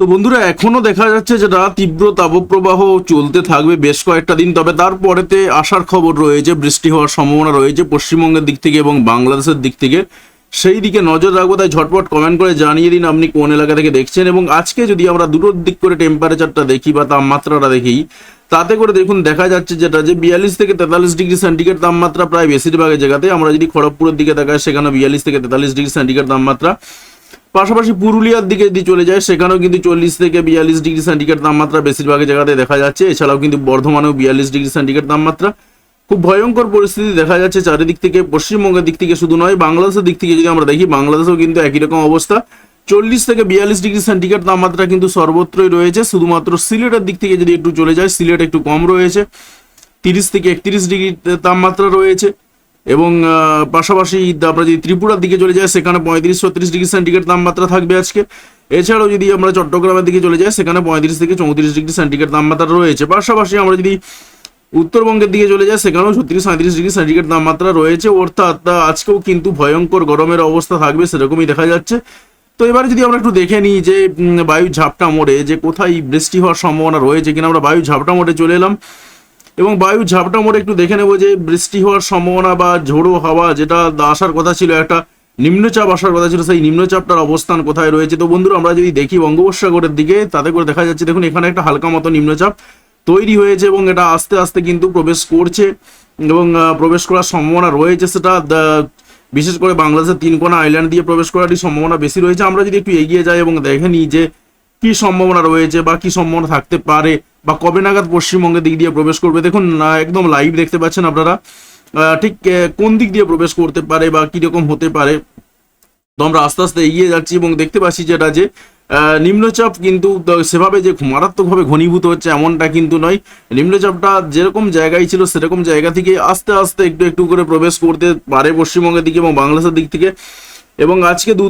তো বন্ধুরা, এখনও দেখা যাচ্ছে যেটা তীব্র তাপপ্রবাহ চলতে থাকবে বেশ কয়েকটা দিন। তবে তারপরেতে আসার খবর রয়েছে, বৃষ্টি হওয়ার সম্ভাবনা রয়েছে পশ্চিমবঙ্গের দিক থেকে এবং বাংলাদেশের দিক থেকে। সেই দিকে নজর রাখব, তাই ঝটপট কমেন্ট করে জানিয়ে দিন আপনি কোন এলাকা থেকে দেখছেন। এবং আজকে যদি আমরা দুটোর দিক করে টেম্পারেচারটা দেখি বা তাপমাত্রাটা দেখি, তাতে করে দেখুন, দেখা যাচ্ছে যেটা যে বিয়াল্লিশ থেকে তেতাল্লিশ ডিগ্রি সেন্টিগ্রেড তাপমাত্রা প্রায় বেশিরভাগের জায়গাতে। আমরা যদি খড়গপুরের দিকে দেখাই সেখানে বিয়াল্লিশ থেকে তেতাল্লিশ ডিগ্রি সেন্টিগ্রেড তাপমাত্রা। পাশাপাশি পুরুলিয়ার দিকে যদি চলে যায়, সেখানেও কিন্তু চল্লিশ থেকে বিয়াল্লিশ ডিগ্রি সেন্টিগ্রেড তাপমাত্রা বেশিরভাগ জায়গাতে দেখা যাচ্ছে। এছাড়াও কিন্তু বর্ধমানেও বিয়াল্লিশ ডিগ্রি সেন্টিগ্রেড তাপমাত্রা। খুব ভয়ঙ্কর পরিস্থিতি দেখা যাচ্ছে চারিদিক থেকে, পশ্চিমবঙ্গের দিক থেকে শুধু নয়, বাংলাদেশের দিক থেকে যদি আমরা দেখি, বাংলাদেশেও কিন্তু একই রকম অবস্থা। চল্লিশ থেকে বিয়াল্লিশ ডিগ্রি সেন্টিগ্রেড তাপমাত্রা কিন্তু সর্বত্রই রয়েছে। শুধুমাত্র সিলেটের দিক থেকে যদি একটু চলে যায়, সিলেট একটু কম রয়েছে। তিরিশ থেকে একত্রিশ ডিগ্রি তাপমাত্রা রয়েছে। এবং পাশাপাশি আমরা যদি ত্রিপুরার দিকে চলে যাই, সেখানে পঁয়ত্রিশ ছত্রিশ ডিগ্রি সেন্টিগ্রেড তাপমাত্রা থাকবে আজকে। এছাড়াও যদি আমরা চট্টগ্রামের দিকে চলে যাই, সেখানে পঁয়ত্রিশ থেকে চৌত্রিশ ডিগ্রি সেন্টিগ্রেড তাপমাত্রা রয়েছে। পাশাপাশি আমরা যদি উত্তরবঙ্গের দিকে চলে যায় সেখানেও ছত্রিশ সাঁত্রিশ ডিগ্রি সেন্টিগ্রেড তাপমাত্রা রয়েছে। অর্থাৎ আজকেও কিন্তু ভয়ঙ্কর গরমের অবস্থা থাকবে, সেরকমই দেখা যাচ্ছে। তো এবারে যদি আমরা একটু দেখে নিই যে বায়ু ঝাপটা মোড়ে, যে কোথায় বৃষ্টি হওয়ার সম্ভাবনা রয়েছে কিনা, আমরা বায়ু ঝাপটা মোড়ে চলে এলাম। এবং বায়ু ঝাপটা মোড়ে একটু দেখে নেব যে বৃষ্টি হওয়ার সম্ভাবনা বা ঝোড়ো হাওয়া যেটা আসার কথা ছিল, একটা নিম্নচাপ আসার কথা ছিল, সেই নিম্নচাপটার অবস্থান কোথায় রয়েছে? তো বন্ধুরা, আমরা যদি দেখি বঙ্গোপসাগরের দিকে, তাতে করে দেখা যাচ্ছে, দেখুন এখানে একটা হালকা মতো নিম্নচাপ তৈরি হয়েছে এবং এটা আস্তে আস্তে কিন্তু প্রবেশ করছে এবং প্রবেশ করার সম্ভাবনা রয়েছে সেটা বিশেষ করে বাংলাদেশের তিন কোনা আইল্যান্ড দিয়ে প্রবেশ করারই সম্ভাবনা বেশি রয়েছে। আমরা যদি একটু এগিয়ে যাই এবং দেখে নিই যে কি সম্ভাবনা রয়েছে বা কি সম্ভাবনা থাকতে পারে। বা কবে নাগাদ পশ্চিমবঙ্গের দিক দিয়ে প্রবেশ করবে? দেখুন একদম লাইভ দেখতে পাচ্ছেন আপনারা। ঠিক কোন দিক দিয়ে প্রবেশ করতে পারে বা কীরকম হতে পারে? তো আমরা আস্তে আস্তে এগিয়ে যাচ্ছি এবং দেখতে পাচ্ছি যেটা যে নিম্নচাপ কিন্তু সেভাবে যে মারাত্মকভাবে ঘনীভূত হচ্ছে এমনটা কিন্তু নয়। নিম্নচাপটা যেরকম জায়গায় ছিল সেরকম জায়গা থেকে আস্তে আস্তে একটু একটু করে প্রবেশ করতে পারে পশ্চিমবঙ্গের দিকে এবং বাংলাদেশের দিক থেকে। এবং আজকে দু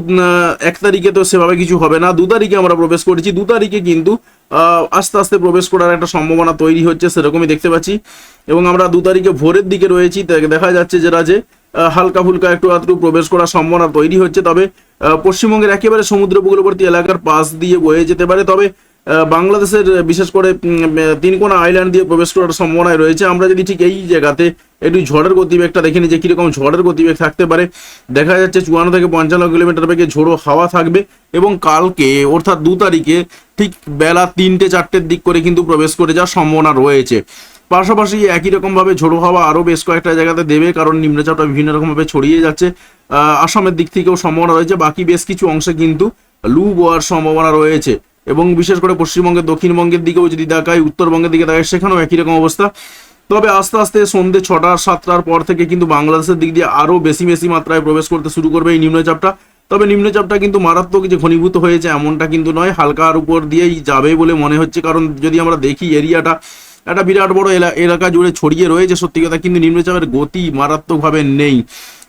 এক তারিখে তো সেভাবে কিছু হবে না। দু তারিখে আমরা প্রবেশ করেছি। দু তারিখে কিন্তু আস্তে আস্তে প্রবেশ করার একটা সম্ভাবনা তৈরি হচ্ছে, সেরকমই দেখতে পাচ্ছি। এবং আমরা দু তারিখে ভোরের দিকে রয়েছি দেখা যাচ্ছে যেটা যে হালকা ফুলকা একটু আধটু প্রবেশ করার সম্ভাবনা তৈরি হচ্ছে। তবে পশ্চিমবঙ্গের একেবারে সমুদ্র উপকূলবর্তী এলাকার পাশ দিয়ে বয়ে যেতে পারে। তবে বাংলাদেশের, বিশেষ করে তিনকোনা আইল্যান্ড দিয়ে প্রবেশ করার সম্ভাবনায় রয়েছে। আমরা যদি ঠিক এই জায়গাতে একটু ঝড়ের গতিবেগটা দেখে নিই যে কীরকম ঝড়ের গতিবেগ থাকতে পারে। দেখা যাচ্ছে চুয়ান্ন থেকে পঞ্চান্ন কিলোমিটার বেগে ঝোড়ো হাওয়া থাকবে এবং কালকে, অর্থাৎ দু তারিখে ঠিক বেলা তিনটে চারটের দিক করে কিন্তু প্রবেশ করে যাওয়ার সম্ভাবনা রয়েছে। পাশাপাশি একই রকমভাবে ঝোড়ো হাওয়া আরও বেশ কয়েকটা জায়গাতে দেবে, কারণ নিম্নচাপটা বিভিন্ন রকমভাবে ছড়িয়ে যাচ্ছে। আসামের দিক থেকেও সম্ভাবনা রয়েছে, বাকি বেশ কিছু অংশে কিন্তু লু বোয়ার সম্ভাবনা রয়েছে। এবং বিশেষ করে পশ্চিমবঙ্গের দক্ষিণবঙ্গের দিকেও যদি দেখায়, উত্তরবঙ্গের দিকে দেখায়, সেখানেও একই রকম অবস্থা। তবে আস্তে আস্তে সন্ধ্যে ছটা, সাতটার পর থেকে কিন্তু বাংলাদেশের দিক দিয়ে আরও বেশি বেশি মাত্রায় প্রবেশ করতে শুরু করবে এই নিম্নচাপটা তবে নিম্নচাপটা কিন্তু মারাত্মক যে ঘনীভূত হয়েছে এমনটা কিন্তু নয়, হালকার উপর দিয়েই যাবে বলে মনে হচ্ছে। কারণ যদি আমরা দেখি এরিয়াটা, একটা বিরাট বড় এলা- এলাকা জুড়ে ছড়িয়ে রয়েছে, সত্যি কথা কিন্তু নিম্নচাপের গতি মারাত্মকভাবে নেই।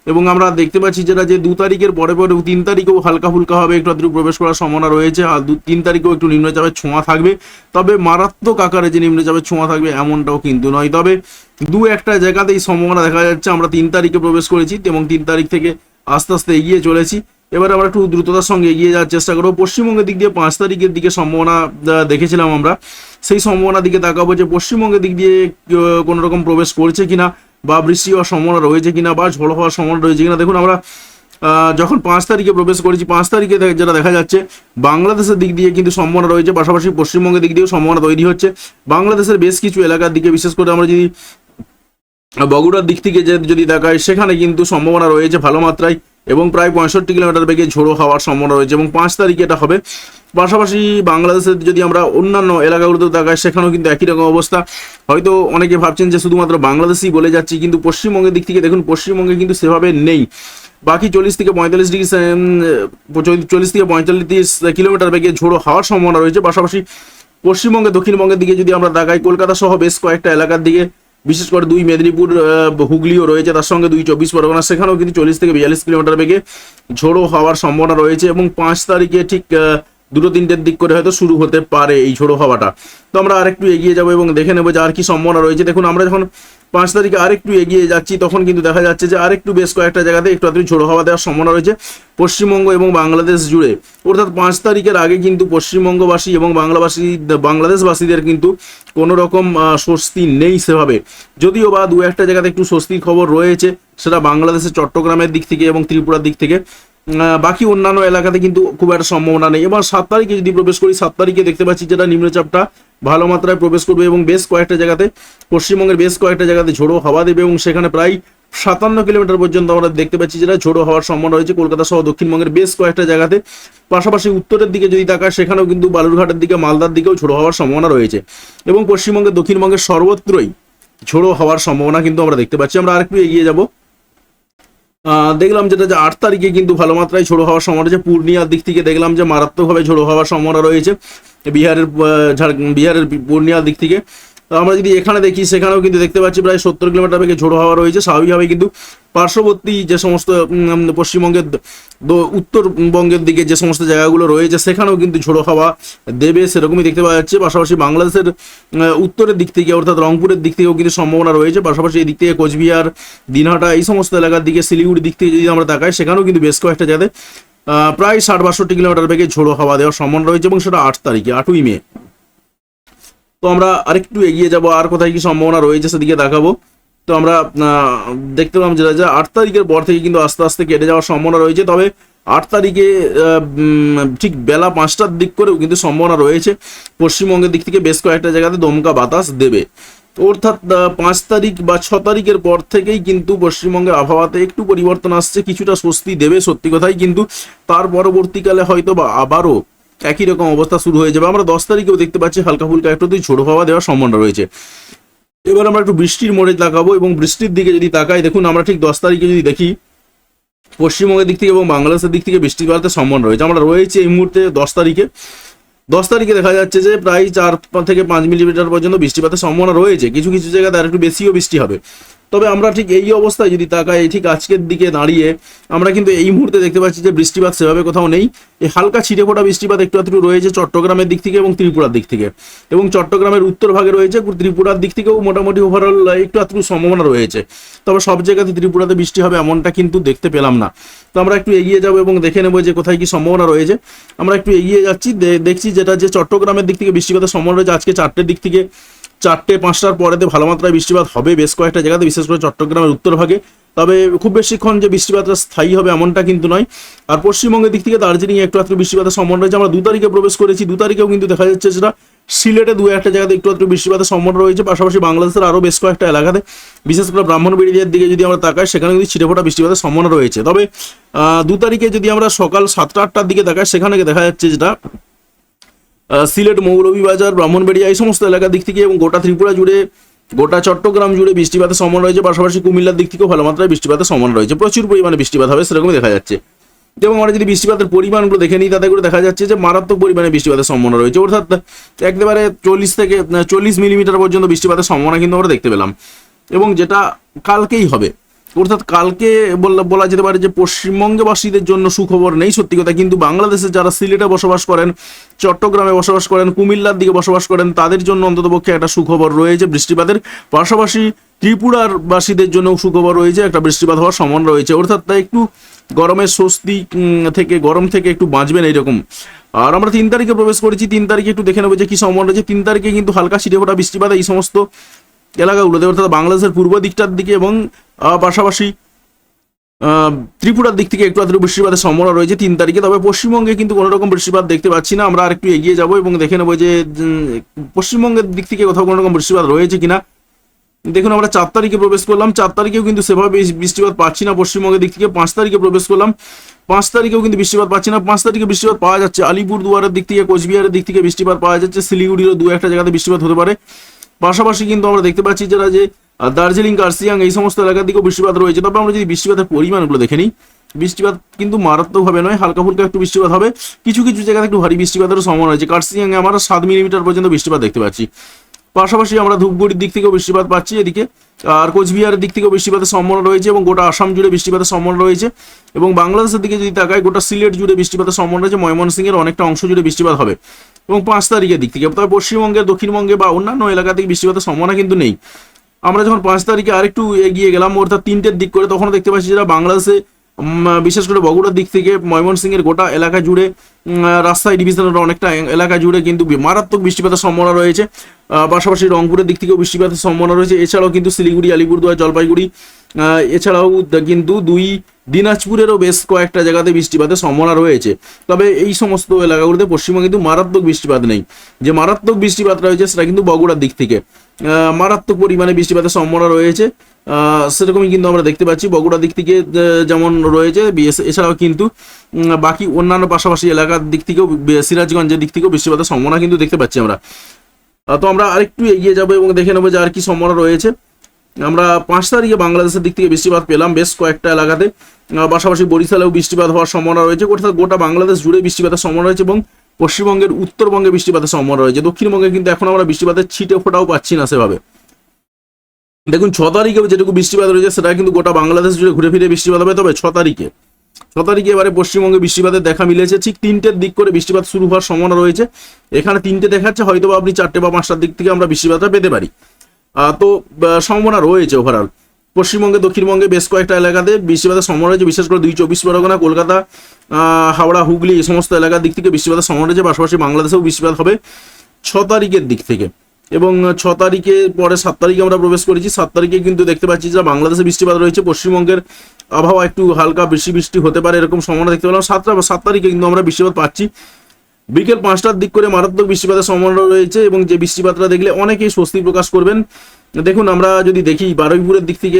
এবং আমরা দেখতে পাচ্ছি যেটা যে দু তারিখের পরে পরে তিন তারিখেও হালকা ফুলকা হবে, একটু আধটু প্রবেশ করার সম্ভাবনা রয়েছে। আর দু তিন তারিখেও একটু নিম্নচাপের ছোঁয়া থাকবে। তবে মারাত্মক আকারে যে নিম্নচাপের ছোঁয়া থাকবে এমনটাও কিন্তু নয়। তবে দু একটা জায়গাতেই সম্ভাবনা দেখা যাচ্ছে। আমরা তিন তারিখে প্রবেশ করেছি এবং তিন তারিখ থেকে আস্তে আস্তে এগিয়ে চলেছি। এবার আমরা একটু দ্রুততার সঙ্গে এগিয়ে যাওয়ার চেষ্টা করব। পশ্চিমবঙ্গের দিক দিয়ে পাঁচ তারিখের দিকে সম্ভাবনা দেখেছিলাম আমরা। সেই সম্ভাবনার দিকে তাকাবো যে পশ্চিমবঙ্গের দিক দিয়ে কোনো রকম প্রবেশ করছে কিনা। বা বৃষ্টি হওয়ার সম্ভাবনা রয়েছে কিনা বা ঝড় হওয়ার সম্ভাবনা রয়েছে কিনা, দেখুন আমরা যখন পাঁচ তারিখে প্রবেশ করেছি, পাঁচ তারিখে যেটা দেখা যাচ্ছে, বাংলাদেশের দিক দিয়ে কিন্তু সম্ভাবনা রয়েছে, পাশাপাশি পশ্চিমবঙ্গের দিক দিয়েও সম্ভাবনা তৈরি হচ্ছে। বাংলাদেশের বেশ কিছু এলাকার দিকে, বিশেষ করে আমরা যদি বগুড়ার দিক থেকে যদি দেখায় সেখানে কিন্তু সম্ভাবনা রয়েছে ভালো মাত্রায়। এবং প্রায় পঁয়ষট্টি কিলোমিটার বেগে ঝোড়ো হওয়ার সম্ভাবনা রয়েছে এবং পাঁচ তারিখে এটা হবে। পাশাপাশি বাংলাদেশের যদি আমরা অন্যান্য এলাকাগুলোতে দেখায় সেখানেও কিন্তু একই রকম অবস্থা। হয়তো অনেকে ভাবছেন যে শুধুমাত্র বাংলাদেশই বলে যাচ্ছি, কিন্তু পশ্চিমবঙ্গের দিক থেকে দেখুন, পশ্চিমবঙ্গে কিন্তু সেভাবে নেই। বাকি চল্লিশ থেকে পঁয়তাল্লিশ ডিগ্রি চল্লিশ থেকে পঁয়তাল্লিশ কিলোমিটার বেগে ঝোড়ো হওয়ার সম্ভাবনা রয়েছে। পাশাপাশি পশ্চিমবঙ্গে দক্ষিণবঙ্গের দিকে যদি আমরা দেখাই কলকাতা সহ বেশ কয়েকটা এলাকার দিকে বিশেষ করে দুই মেদিনীপুর হুগলিও রয়েছে। তার সঙ্গে দুই চব্বিশ পরগনা, সেখানেও কিন্তু চল্লিশ থেকে বিয়াল্লিশ কিলোমিটার বেগে ঝোড়ো হওয়ার সম্ভাবনা রয়েছে এবং পাঁচ তারিখে ঠিক দুটো তিনটের দিক করে হয়তো শুরু হতে পারে এই ঝোড়ো হাওয়াটা। তো আমরা আরেকটু এগিয়ে যাব এবং দেখে নেব যে আর কি সম্ভাবনা রয়েছে। দেখুন, আমরা যখন পাঁচ তারিখে আরেকটু এগিয়ে যাচ্ছি, তখন কিন্তু দেখা যাচ্ছে যে আরেকটু বেশ কয়েকটা জায়গাতে একটু আধটু ঝোড়ো হাওয়া দেওয়ার সম্ভাবনা রয়েছে পশ্চিমবঙ্গ এবং বাংলাদেশ জুড়ে। অর্থাৎ পাঁচ তারিখের আগে কিন্তু পশ্চিমবঙ্গবাসী এবং বাংলাবাসী, বাংলাদেশবাসীদের কিন্তু কোনো রকম স্বস্তি নেই সেভাবে। যদিও বা দু একটা জায়গাতে একটু স্বস্তির খবর রয়েছে, সেটা বাংলাদেশের চট্টগ্রামের দিক থেকে এবং ত্রিপুরার দিক থেকে। বাকি অন্যান্য এলাকাতে কিন্তু খুব একটা সম্ভাবনা নেই। এবার সাত তারিখে যদি প্রবেশ করি, সাত তারিখে দেখতে পাচ্ছি যেটা নিম্নচাপটা ভালো মাত্রায় প্রবেশ করবে এবং বেশ কয়েকটা জায়গাতে, পশ্চিমবঙ্গের বেশ কয়েকটা জায়গাতে ঝোড়ো হাওয়া দেবে এবং সেখানে প্রায় সাতান্ন কিলোমিটার পর্যন্ত আমরা দেখতে পাচ্ছি যেটা ঝোড়ো হওয়ার সম্ভাবনা রয়েছে কলকাতা সহ দক্ষিণবঙ্গের বেশ কয়েকটা জায়গাতে। পাশাপাশি উত্তরের দিকে যদি তাকায়, সেখানেও কিন্তু বালুরঘাটের দিকে, মালদার দিকেও ঝোড়ো হওয়ার সম্ভাবনা রয়েছে এবং পশ্চিমবঙ্গের দক্ষিণবঙ্গের সর্বত্রই ঝোড়ো হওয়ার সম্ভাবনা কিন্তু আমরা দেখতে পাচ্ছি। আমরা আরেকটু এগিয়ে যাব। দেখলাম যেটা যে আট তারিখে কিন্তু ভালো মাত্রায় ঝোড়ো হওয়ার সম্ভাবনা রয়েছে। পূর্ণিয়ার দিক থেকে দেখলাম যে মারাত্মকভাবে ঝোড়ো হওয়ার সম্ভাবনা রয়েছে। বিহারের ঝাড়- বিহারের পূর্ণিয়ার দিক থেকে। আমরা যদি এখানে দেখি সেখানেও কিন্তু দেখতে পাচ্ছি প্রায় সত্তর কিলোমিটার বেগে ঝোড়ো হাওয়া রয়েছে। স্বাভাবিকভাবে কিন্তু পার্শ্ববর্তী যে সমস্ত পশ্চিমবঙ্গের উত্তরবঙ্গের দিকে যে সমস্ত জায়গাগুলো রয়েছে সেখানেও কিন্তু ঝোড়ো হাওয়া দেবে সেরকমই দেখতে পাওয়া যাচ্ছে। পাশাপাশি বাংলাদেশের উত্তরের দিক থেকে অর্থাৎ রংপুরের দিক থেকেও কিন্তু সম্ভাবনা রয়েছে। পাশাপাশি এই দিক থেকে কোচবিহার দিনহাটা এই সমস্ত এলাকার দিকে শিলিগুড়ির দিক থেকে যদি আমরা তাকাই সেখানেও কিন্তু বেশ কয়েকটা জায়গাতে আহ, প্রায় ষাট বাষট্টি কিলোমিটার বেগে ঝোড়ো হাওয়া দেওয়ার সম্ভাবনা রয়েছে এবং সেটা আট তারিখে আটই মে। তো আমরা আরেকটু এগিয়ে যাব, আর কোথায় কি সম্ভাবনা রয়েছে সেদিকে দেখাবো। তো আমরা দেখতে পেলাম যেটা যে আট তারিখের পর থেকে কিন্তু আস্তে আস্তে কেটে যাওয়ার সম্ভাবনা রয়েছে। তবে আট তারিখে ঠিক বেলা পাঁচটার দিক করেও কিন্তু সম্ভাবনা রয়েছে। পশ্চিমবঙ্গের দিক থেকে বেশ কয়েকটা জায়গাতে দমকা বাতাস দেবে। অর্থাৎ পাঁচ তারিখ বা ছ তারিখের পর থেকেই কিন্তু পশ্চিমবঙ্গের আবহাওয়াতে একটু পরিবর্তন আসছে, কিছুটা স্বস্তি দেবে সত্যি কথাই। কিন্তু তার পরবর্তীকালে হয়তো বা আবারও একই রকম অবস্থা শুরু হয়ে যাবে। আমরা দশ তারিখেও দেখতে পাচ্ছি হালকা ফুলকা একটু ঝোড়ো হাওয়া দেওয়ার সম্ভাবনা রয়েছে। এবার আমরা একটু বৃষ্টির মোড়ে তাকাবো এবং বৃষ্টির দিকে যদি তাকাই, দেখুন আমরা ঠিক দশ তারিখে যদি দেখি, পশ্চিমবঙ্গের দিক থেকে এবং বাংলাদেশের দিক থেকে বৃষ্টিপাতের সম্ভাবনা রয়েছে। আমরা রয়েছে এই মুহূর্তে দশ তারিখে। দশ তারিখে দেখা যাচ্ছে যে প্রায় চার থেকে পাঁচ মিলিমিটার পর্যন্ত বৃষ্টিপাতের সম্ভাবনা রয়েছে। কিছু কিছু জায়গাতে আর একটু বেশিও বৃষ্টি হবে। তবে আমরা ঠিক এই অবস্থায় যদি তাকাই, ঠিক আজকের দিকে দাঁড়িয়ে, আমরা কিন্তু এই মুহূর্তে দেখতে পাচ্ছি যে বৃষ্টিপাত সেভাবে কোথাও নেই। এই হালকা ছিটে ফোটা বৃষ্টিপাত একটু একটু রয়েছে চট্টগ্রামের দিক থেকে এবং ত্রিপুরার দিক থেকে। এবং চট্টগ্রামের উত্তর ভাগে রয়েছে ত্রিপুরার দিক থেকেও মোটামুটি ওভারঅল একটু একটু সম্ভাবনা রয়েছে। তবে সব জায়গাতে ত্রিপুরাতে বৃষ্টি হবে এমনটা কিন্তু দেখতে পেলাম না। তো আমরা একটু এগিয়ে যাব এবং দেখে নেব যে কোথায় কি সম্ভাবনা রয়েছে। আমরা একটু এগিয়ে যাচ্ছি দেখছি যেটা যে চট্টগ্রামের দিক থেকে বৃষ্টিপাতের সম্ভাবনা রয়েছে আজকে চারটের দিক থেকে। চারটে, পাঁচটার পরেতে ভালো মাত্রায় বৃষ্টিপাত হবে বেশ কয়েকটা জায়গাতে, বিশেষ করে চট্টগ্রামের উত্তর ভাগে। তবে খুব বেশিক্ষণ যে বৃষ্টিপাতটা স্থায়ী হবে এমনটা কিন্তু নয়। আর পশ্চিমবঙ্গের দিক থেকে দার্জিলিং একটু একটু বৃষ্টিপাতের সম্ভাবনা রয়েছে। আমরা দু তারিখে প্রবেশ করেছি, দু তারিখেও কিন্তু দেখা যাচ্ছে যেটা সিলেটে দু একটা জায়গাতে একটু একটু বৃষ্টিপাতের সম্ভাবনা রয়েছে। পাশাপাশি বাংলাদেশের আরও বেশ কয়েকটা এলাকাতে, বিশেষ করে ব্রাহ্মণবেড়িয়ার দিকে যদি আমরা তাকাই, সেখানে কিন্তু ছিটেফোঁটা বৃষ্টিপাতের সম্ভাবনা রয়েছে। তবে দু তারিখে যদি আমরা সকাল সাতটা আটটার দিকে তাকাই, সেখানে দেখা যাচ্ছে যেটা সিলেট মৌলভীবাজার ব্রাহ্মণবাড়িয়া, এই সমস্ত এলাকার দিক থেকে এবং গোটা ত্রিপুরা জুড়ে, গোটা চট্টগ্রাম জুড়ে বৃষ্টিপাতের সম্ভাবনা রয়েছে, পাশাপাশি কুমিল্লার দিক থেকেও ভালো মাত্রায় বৃষ্টিপাতের সম্ভাবনা রয়েছে। প্রচুর পরিমাণে বৃষ্টিপাত হবে, সেরকমই দেখা যাচ্ছে। এবং আমরা যদি বৃষ্টিপাতের পরিমাণগুলো দেখে নিই, তাতে করে দেখা যাচ্ছে যে মারাত্মক পরিমাণে বৃষ্টিপাতের সম্ভাবনা রয়েছে। অর্থাৎ একেবারে চল্লিশ থেকে চল্লিশ মিলিমিটার পর্যন্ত বৃষ্টিপাতের সম্ভাবনা কিন্তু আমরা দেখতে পেলাম। এবং যেটা কালকেই হবে অর্থাৎ কালকে বলা যেতে পারে যে পশ্চিমবঙ্গবাসীদের জন্য সুখবর নেই, সত্যি কথা। কিন্তু বাংলাদেশে যারা সিলেটে বসবাস করেন, চট্টগ্রামে বসবাস করেন, কুমিল্লার দিকে বসবাস করেন, তাদের জন্য অন্ততপক্ষে একটা সুখবর রয়েছে বৃষ্টিপাতের। পাশাপাশি ত্রিপুরার বাসীদের জন্য সুখবর রয়েছে, একটা বৃষ্টিপাত হওয়ার সম্ভাবনা রয়েছে। অর্থাৎ তাই একটু গরমের স্বস্তি থেকে, গরম থেকে একটু বাঁচবেন এইরকম। আর আমরা তিন তারিখে প্রবেশ করেছি, তিন তারিখে একটু দেখে নেব যে কি সম্ভাবনা রয়েছে। তিন তারিখে কিন্তু হালকা ছিটে ফোটা বৃষ্টিপাত এই সমস্ত এলাকাগুলোতে। অর্থাৎ বাংলাদেশের পূর্ব দিকটার দিকে এবং পাশাপাশি ত্রিপুরার দিক থেকে একটু আধটু বৃষ্টিপাতের সম্ভাবনা রয়েছে তিন তারিখে, তবে পশ্চিমবঙ্গে কিন্তু কোনো রকম বৃষ্টিপাত দেখতে পাচ্ছি না। আমরা আর একটু এগিয়ে যাব এবং দেখে নেব যে পশ্চিমবঙ্গের দিক থেকে কোথাও কোনো রকম বৃষ্টিপাত রয়েছে কিনা। দেখুন, আমরা চার তারিখে প্রবেশ করলাম। চার তারিখেও কিন্তু সেভাবে বৃষ্টিপাত পাচ্ছি না পশ্চিমবঙ্গের দিক থেকে। পাঁচ তারিখে প্রবেশ করলাম। পাঁচ তারিখেও কিন্তু বৃষ্টিপাত পাচ্ছি না। পাঁচ তারিখে বৃষ্টিপাত পাওয়া যাচ্ছে আলিপুর দুয়ারের দিক থেকে, কোচবিহারের দিক থেকে বৃষ্টিপাত পাওয়া যাচ্ছে। শিলিগুড়িরও দু একটা জায়গাতে বৃষ্টিপাত হতে পারে। পাশাপাশি কিন্তু আমরা দেখতে পাচ্ছি যারা যে দার্জিলিং কার্সিয়াং এই সমস্ত এলাকার দিকেও বৃষ্টিপাত রয়েছে। তবে আমরা যদি বৃষ্টিপাতের পরিমাণগুলো দেখে নিই, বৃষ্টিপাত কিন্তু মারাত্মকভাবে নয় হালকা ফুলকা একটু বৃষ্টিপাত হবে। কিছু কিছু জায়গাতে একটু ভারী বৃষ্টিপাতেরও সম্ভাবনা রয়েছে। কার্সিয়াংয়ে আমরা সাত মিলিমিটার পর্যন্ত বৃষ্টিপাত দেখতে পাচ্ছি। পাশাপাশি আমরা ধূপগুড়ির দিক থেকেও বৃষ্টিপাত পাচ্ছি এদিকে। আর কোচবিহারের দিক থেকেও বৃষ্টিপাতের সম্ভাবনা রয়েছে এবং গোটা আসাম জুড়ে বৃষ্টিপাতের সম্ভাবনা রয়েছে। এবং বাংলাদেশের দিকে যদি তাকায় গোটা সিলেট জুড়ে বৃষ্টিপাতের সম্ভাবনা রয়েছে। ময়মনসিংহের অনেকটা অংশ জুড়ে বৃষ্টিপাত হবে। এবং পাঁচ তারিখের দিক থেকে, তবে পশ্চিমবঙ্গের, দক্ষিণবঙ্গে বা অন্যান্য এলাকা থেকে বৃষ্টিপাতের সম্ভাবনা কিন্তু নেই। আমরা যখন পাঁচ তারিখে আরেকটু এগিয়ে গেলাম অর্থাৎ তিনটের দিক করে তখন দেখতে পাচ্ছি যেটা বাংলাদেশে বিশেষ করে বগুড়ার দিক থেকে, ময়মনসিংহের গোটা এলাকা জুড়ে রাস্তায় ডিভিশনের অনেকটা এলাকা জুড়ে কিন্তু মারাত্মক বৃষ্টিপাতের সম্ভাবনা রয়েছে। পাশাপাশি রংপুরের দিক থেকেও বৃষ্টিপাতের সম্ভাবনা রয়েছে। এছাড়াও কিন্তু শিলিগুড়ি, আলিপুরদুয়ার, জলপাইগুড়ি এছাড়াও কিন্তু দুই দিনাজপুরেরও বেশ কয়েকটা জায়গাতে বৃষ্টিপাতের সম্ভাবনা রয়েছে। তবে এই সমস্ত এলাকাগুলোতে পশ্চিমবঙ্গে কিন্তু মারাত্মক বৃষ্টিপাত নেই। যে মারাত্মক বৃষ্টিপাত রয়েছে সেটা কিন্তু বগুড়ার দিক থেকে। মারাত্মক পরিমাণে বৃষ্টিপাতের সম্ভাবনা রয়েছে। সেরকমই কিন্তু আমরা দেখতে পাচ্ছি। বগুড়ার দিক থেকে যেমন রয়েছে এছাড়াও কিন্তু বাকি অন্যান্য পাশাপাশি এলাকার দিক থেকেও সিরাজগঞ্জের দিক থেকেও বৃষ্টিপাতের সম্ভাবনা কিন্তু দেখতে পাচ্ছি আমরা। তো আমরা আরেকটু এগিয়ে যাব এবং দেখে নেব যে আর কি সম্ভাবনা রয়েছে। আমরা পাঁচ তারিখে বাংলাদেশের দিক থেকে বৃষ্টিপাত পেলাম বেশ কয়েকটা এলাকাতে। পাশাপাশি বরিশালেও বৃষ্টিপাত হওয়ার সম্ভাবনা রয়েছে। অর্থাৎ গোটা বাংলাদেশ জুড়ে বৃষ্টিপাতের সম্ভাবনা রয়েছে এবং পশ্চিমবঙ্গের উত্তরবঙ্গে বৃষ্টিপাতের সম্ভাবনা রয়েছে। দক্ষিণবঙ্গে কিন্তু এখন আমরা বৃষ্টিপাতের ছিটে ফোটাও পাচ্ছি না সেভাবে। দেখুন, ছ তারিখে যেটুকু বৃষ্টিপাত রয়েছে, সেটা কিন্তু গোটা বাংলাদেশ জুড়ে ঘুরে ফিরে বৃষ্টিপাত হবে। তবে ছ তারিখে ছ তারিখে এবারে পশ্চিমবঙ্গে বৃষ্টিপাতের দেখা মিলেছে। ঠিক তিনটের দিক করে বৃষ্টিপাত শুরু হওয়ার সম্ভাবনা রয়েছে। এখানে তিনটে দেখাচ্ছে হয়তো আপনি চারটে বা পাঁচটার দিক থেকে আমরা বৃষ্টিপাতটা পেতে পারি। তো সম্ভাবনা রয়েছে ওভারঅল পশ্চিমবঙ্গে, দক্ষিণবঙ্গে বেশ কয়েকটা এলাকাতে বৃষ্টিপাতের সম্ভাবনা রয়েছে বিশেষ করে দুই চব্বিশ পরগনা, কলকাতা হাওড়া, হুগলি, এই সমস্ত এলাকার দিক থেকে বৃষ্টিপাতের সম্ভাবনা রয়েছে পাশাপাশি বাংলাদেশেও বৃষ্টিপাত হবে ছ তারিখের দিক থেকে। এবং ছ তারিখে পরে সাত তারিখে আমরা প্রবেশ করেছি। সাত তারিখে কিন্তু দেখতে পাচ্ছি যে বাংলাদেশে বৃষ্টিপাত রয়েছে। পশ্চিমবঙ্গের আবহাওয়া একটু হালকা বৃষ্টি বৃষ্টি হতে পারে এরকম সম্ভাবনা দেখতে পেলাম। সাতটা, সাত তারিখে কিন্তু আমরা বৃষ্টিপাত পাচ্ছি। বিকেল পাঁচটার দিক করে মারাত্মক বৃষ্টিপাতের সম্ভাবনা রয়েছে এবং যে বৃষ্টিপাতটা দেখলে অনেকেই স্বস্তি প্রকাশ করবেন। দেখুন, আমরা যদি দেখি, বারুইপুরের দিক থেকে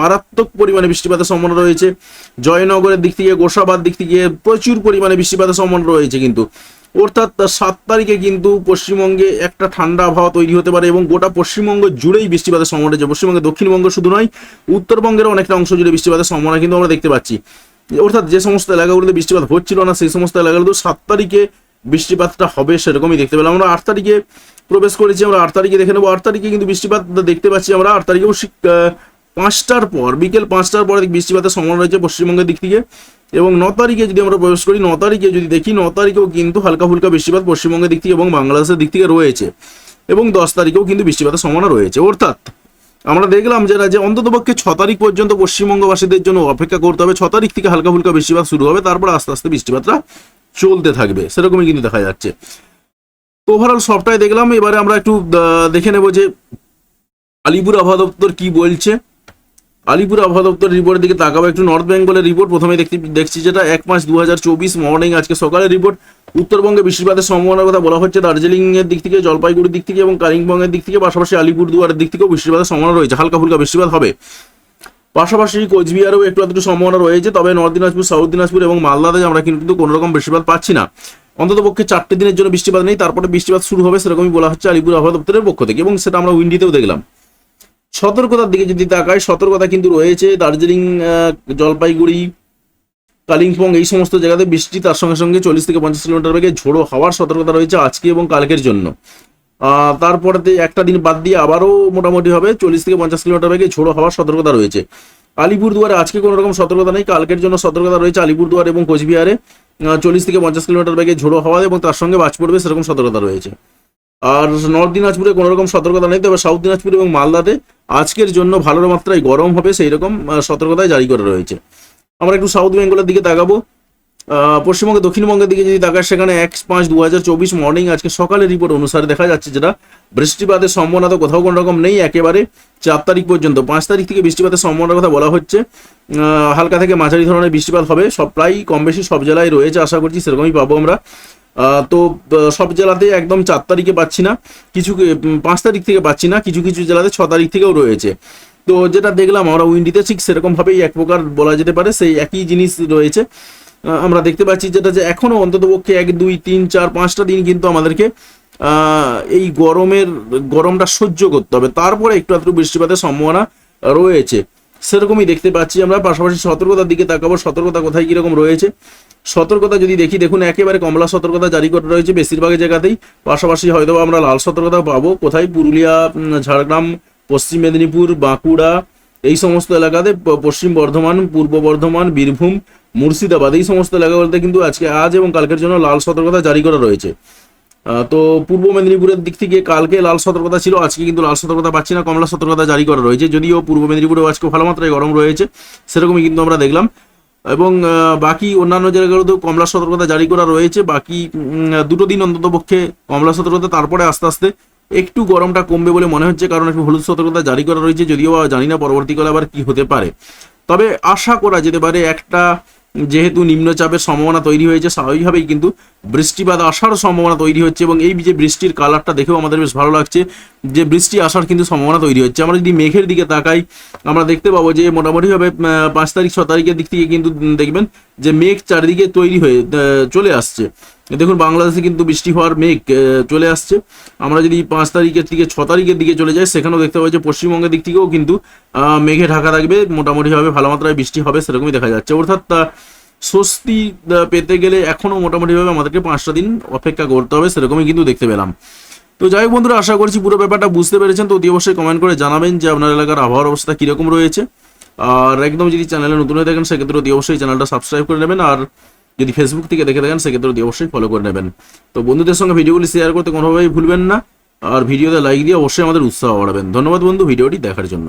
মারাত্মক পরিমাণে বৃষ্টিপাতের সম্ভাবনা রয়েছে। জয়নগরের দিক থেকে গোসাবার দিক থেকে প্রচুর পরিমাণে বৃষ্টিপাতের সম্ভাবনা রয়েছে কিন্তু। অর্থাৎ সাত তারিখে কিন্তু পশ্চিমবঙ্গে একটা ঠান্ডা আবহাওয়া তৈরি হতে পারে এবং গোটা পশ্চিমবঙ্গ জুড়েই বৃষ্টিপাতের সম্ভাবনা রয়েছে। পশ্চিমবঙ্গে দক্ষিণবঙ্গ শুধু নয় উত্তরবঙ্গের অনেকটা অংশ জুড়ে বৃষ্টিপাতের সম্ভাবনা কিন্তু আমরা দেখতে পাচ্ছি। অর্থাৎ, যে সমস্ত এলাকাগুলোতে বৃষ্টিপাত হচ্ছিল না, সেই সমস্ত এলাকাগুলো সাত তারিখে বৃষ্টিপাতটা হবে সেরকমই দেখতে পেলাম। আমরা আট তারিখে প্রবেশ করেছি, আমরা আট তারিখে দেখে নেব। আট তারিখে কিন্তু বৃষ্টিপাত দেখতে পাচ্ছি আমরা। আট তারিখেও পাঁচটার পর, বিকেল পাঁচটার পরে বৃষ্টিপাতের সম্ভাবনা রয়েছে পশ্চিমবঙ্গের দিক থেকে। এবং ন তারিখে যদি আমরা প্রবেশ করি, ন তারিখে যদি দেখি, ন তারিখেও কিন্তু হালকা ফুলকা বৃষ্টিপাত পশ্চিমবঙ্গের দিক থেকে এবং বাংলাদেশের দিক থেকে রয়েছে। এবং দশ তারিখেও কিন্তু বৃষ্টিপাতের সম্ভাবনা রয়েছে। অর্থাৎ আমরা দেখলাম যেটা যে অন্ততপক্ষে ছ তারিখ পর্যন্ত পশ্চিমবঙ্গবাসীদের জন্য অপেক্ষা করতে হবে। ছ তারিখ থেকে হালকা ফুলকা বৃষ্টিপাত শুরু হবে। তারপর আস্তে আস্তে বৃষ্টিপাতটা চলতে থাকবে, সেরকমই কিন্তু দেখা যাচ্ছে। তো ওভারঅল সবটাই দেখলাম, এবারে আমরা একটু দেখে নেব যে আলিপুর আবহাওয়া দপ্তর কি বলছে। আলিপুর আবহাওয়া দপ্তর রিপোর্টের দিকে তাকাবো, একটু নর্থ বেঙ্গলের রিপোর্ট প্রথমে দেখতে, দেখছি যেটা এক মাস দু মর্নিং আজকে সকালের রিপোর্ট উত্তরবঙ্গে বৃষ্টিপাতের সম্ভাবনার কথা বলা হচ্ছে দার্জিলিং এর দিক থেকে, জলপাইগুড়ির দিক থেকে এবং কালিম্পংয়ের দিক থেকে, পাশাপাশি আলিপুরদুয়ারের দিক থেকেও বৃষ্টিপাতের সম্ভাবনা রয়েছে। হালকা ফুলকা বৃষ্টিপাত হবে। পাশাপাশি কোচবিহারেও একটু আধটু সম্ভাবনা রয়েছে, তবে নর্থ দিনাজপুর, সাউথ দিনাজপুর এবং মালদাতে আমরা কিন্তু কোনো রকম বৃষ্টিপাত পাচ্ছি না। অন্তত পক্ষে চারটে দিনের জন্য বৃষ্টিপাত নেই, তারপরে বৃষ্টিপাত শুরু হবে সেরকমই বলা হচ্ছে আলিপুর আবহাওয়া দপ্তরের পক্ষ থেকে এবং সেটা আমরা উইন্ডিতেও দেখলাম। সতর্কতার দিকে যদি তাকাই, সতর্কতা কিন্তু রয়েছে, দার্জিলিং জলপাইগুড়ি, কালিম্পং এই সমস্ত জায়গাতে বৃষ্টি তার সঙ্গে সঙ্গে চল্লিশ থেকে পঞ্চাশ কিলোমিটার বেগে ঝোড়ো হাওয়ার সতর্কতা রয়েছে আজকে এবং কালকের জন্য। তারপরেতে একটা দিন বাদ দিয়ে আবারও মোটামুটি হবে চল্লিশ থেকে পঞ্চাশ কিলোমিটার বেগে ঝোড়ো হওয়ার সতর্কতা রয়েছে। আলিপুরদুয়ারে আজকে কোনো রকম সতর্কতা নেই, কালকের জন্য সতর্কতা রয়েছে আলিপুরদুয়ার এবং কোচবিহারে। চল্লিশ থেকে পঞ্চাশ কিলোমিটার বেগে ঝোড়ো হওয়া এবং তার সঙ্গে বাজ পড়বে সেরকম সতর্কতা রয়েছে। আর নর্থ দিনাজপুরে কোনো রকম সতর্কতা নেই, তবে সাউথ দিনাজপুর এবং মালদাতে আজকের জন্য ভালো মাত্রায় গরম হবে সেই রকম সতর্কতায় জারি করা রয়েছে। আমরা একটু সাউথ বেঙ্গলের দিকে তাকাবো। পশ্চিমবঙ্গে দক্ষিণবঙ্গের দিকে যদি তাকায় সেখানে এক পাঁচ দু হাজার চব্বিশ মর্নিং আজকে সকালের রিপোর্ট অনুসারে দেখা যাচ্ছে যেটা বৃষ্টিপাতের সম্ভাবনা তো কোথাও কোনো রকম নেই, একেবারে চার তারিখ পর্যন্ত। পাঁচ তারিখ থেকে বৃষ্টিপাতের সম্ভাবনার কথা বলা হচ্ছে। হালকা থেকে মাঝারি ধরনের বৃষ্টিপাত হবে, সব প্রায় কম বেশি সব জেলায় রয়েছে, আশা করছি সেরকমই পাবো আমরা। তো সব জেলাতে একদম চার তারিখে পাচ্ছি না, কিছু পাঁচ তারিখ থেকে পাচ্ছি না, কিছু কিছু জেলাতে ছ তারিখ থেকেও রয়েছে। তো যেটা দেখলাম আমরা উইন্ডিতে, ঠিক সেরকমভাবেই এক প্রকার বলা যেতে পারে, সেই একই জিনিস রয়েছে। আমরা দেখতে পাচ্ছি যেটা যে এখনও অন্তত পক্ষে এক, দুই, তিন, চার, পাঁচটা দিন কিন্তু আমাদেরকে এই গরমের, গরমটা সহ্য করতে হবে। তারপরে একটু একটু বৃষ্টিপাতের সম্ভাবনা রয়েছে। সেরকমই দেখতে পাচ্ছি আমরা। পাশাপাশি সতর্কতার দিকে তাকাবো। সতর্কতা কোথায় কীরকম রয়েছে? সতর্কতা যদি দেখি, দেখুন একেবারে কমলা সতর্কতা জারি করা রয়েছে বেশিরভাগ জায়গাতেই। পাশাপাশি হয়তো আমরা লাল সতর্কতা পাবো। কোথায়? পুরুলিয়া ঝাড়গ্রাম, পশ্চিম মেদিনীপুর, বাঁকুড়া এই সমস্ত এলাকাতে পশ্চিম বর্ধমান, পূর্ব বর্ধমান, বীরভূম, মুর্শিদাবাদ, এই সমস্ত এলাকাগুলোতে কিন্তু আজকে আজ এবং কালকের জন্য লাল সতর্কতা জারি করা রয়েছে। তো পূর্ব মেদিনীপুরের দিক থেকে কালকে লাল সতর্কতা ছিল, আজকে কিন্তু লাল সতর্কতা পাচ্ছি না, কমলা সতর্কতা জারি করা রয়েছে। যদিও পূর্ব মেদিনীপুরেও আজকে ভালো মাত্রায় গরম রয়েছে, সেরকমই কিন্তু আমরা দেখলাম। এবং বাকি অন্যান্য জায়গাগুলোতেও কমলা সতর্কতা জারি করা রয়েছে। বাকি দুটো দিন অন্তত পক্ষে কমলা সতর্কতা, তারপরে আস্তে আস্তে একটু গরমটা কমবে বলে মনে হচ্ছে, কারণ একটু হলুদ সতর্কতা জারি করা রয়েছে, যদিও জানি না পরবর্তীকালে আবার কি হতে পারে। তবে আশা করা যেতে পারে, একটা যেহেতু নিম্নচাপের সম্ভাবনা তৈরি হয়েছে, স্বাভাবিকভাবেই কিন্তু বৃষ্টিপাত আসার সম্ভাবনা তৈরি হচ্ছে এবং এই যে বৃষ্টির কালারটা দেখেও আমাদের বেশ ভালো লাগছে, যে বৃষ্টি আসার কিন্তু সম্ভাবনা তৈরি হচ্ছে। আমরা যদি মেঘের দিকে তাকাই, আমরা দেখতে পাবো যে মোটামুটিভাবে পাঁচ তারিখ, ছ তারিখের দিক থেকে কিন্তু দেখবেন যে মেঘ চারিদিকে তৈরি হয়ে চলে আসছে। দেখুন, বাংলাদেশে কিন্তু বৃষ্টি হওয়ার মেঘ চলে আসছে। আমরা যদি পাঁচ তারিখের থেকে ছ তারিখের দিকে চলে যাই, সেখানেও দেখতে পাবো যে পশ্চিমবঙ্গের দিক থেকেও কিন্তু মেঘে ঢাকা থাকবে, মোটামুটিভাবে ভালো মাত্রায় বৃষ্টি হবে, সেরকমই দেখা যাচ্ছে। অর্থাৎ স্বস্তি পেতে গেলে এখনও মোটামুটিভাবে আমাদেরকে পাঁচটা দিন অপেক্ষা করতে হবে, সেরকমই কিন্তু দেখতে পেলাম। তো যাই হোক বন্ধুরা, আশা করছি পুরো ব্যাপারটা বুঝতে পেরেছেন। তো অতি অবশ্যই কমেন্ট করে জানাবেন যে আপনার এলাকার আবহাওয়ার অবস্থা কীরকম রয়েছে। আর একদম যদি চ্যানেলে নতুন হয়ে থাকেন, সেক্ষেত্রে অতি অবশ্যই চ্যানেলটা সাবস্ক্রাইব করে নেবেন। আর যদি ফেসবুক থেকে দেখে থাকেন, সেক্ষেত্রে অবশ্যই ফলো করে নেবেন। তো বন্ধুদের সঙ্গে ভিডিওগুলি শেয়ার করতে কোনোভাবেই ভুলবেন না। আর ভিডিওতে লাইক দিয়ে অবশ্যই আমাদের উৎসাহ বাড়াবেন। ধন্যবাদ বন্ধু, ভিডিওটি দেখার জন্য।